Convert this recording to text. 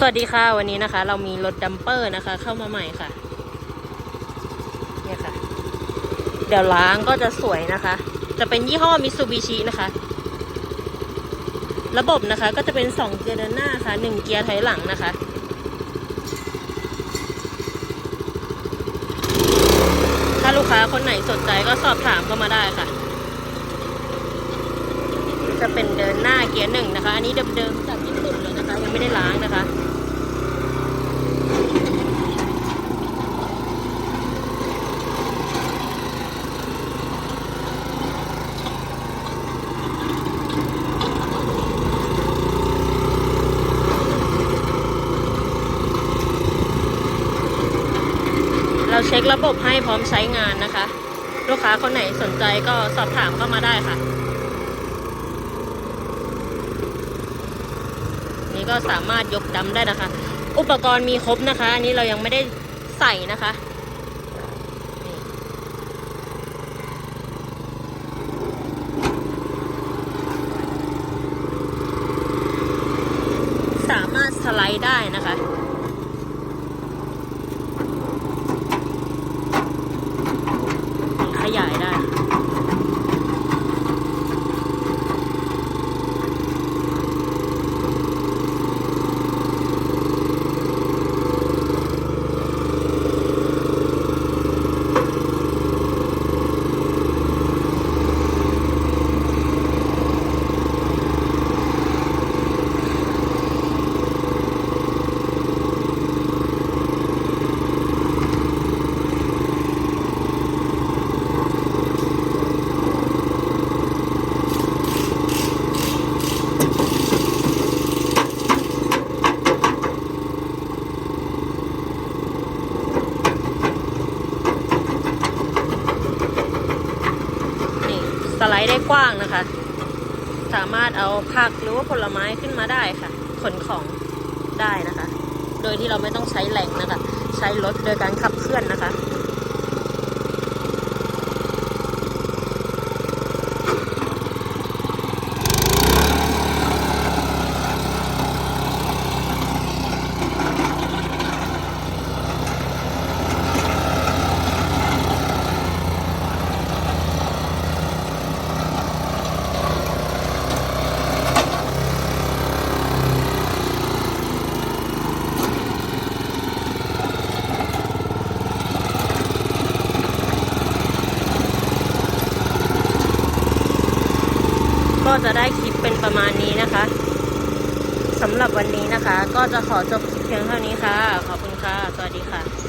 สวัสดีค่ะวันนี้นะคะ เรามีรถดัมเปอร์นะคะ เข้ามาใหม่ค่ะเนี่ยค่ะ เดี๋ยวล้างก็จะสวยนะคะ จะเป็นยี่ห้อมิซูบิชินะคะ ระบบนะคะก็จะเป็น 2 เกียร์เดินหน้าค่ะ 1 เกียร์ถอยหลังนะคะถ้าลูกค้าคนไหนสนใจก็สอบถามเข้ามาได้ค่ะ จะเป็นเดินหน้าเกียร์หนึ่งนะคะ อันนี้เดิมๆจากญี่ปุ่นเลยนะคะ ยังไม่ได้ล้างนะคะ ราเช็คระบบให้พร้อมใช้งานนะคะ ลูกค้าคนไหนสนใจก็สอบถามเข้ามาได้ค่ะ นี่ก็สามารถยกดำได้นะคะ อุปกรณ์มีครบนะคะ อันนี้เรายังไม่ได้ใส่นะคะสามารถสไลด์ได้นะคะ ขยายได้ นี่ สไลด์ได้กว้างนะคะ สามารถเอาผักหรือว่าผลไม้ขึ้นมาได้ค่ะ ขนของได้นะคะ โดยที่เราไม่ต้องใช้แหล่งนะคะ ใช้รถโดยการขับเคลื่อนนะคะ ก็จะได้คลิปเป็นประมาณนี้นะคะสำหรับวันนี้นะคะ ก็จะขอจบเพียงเท่านี้ค่ะ ขอบคุณค่ะ สวัสดีค่ะ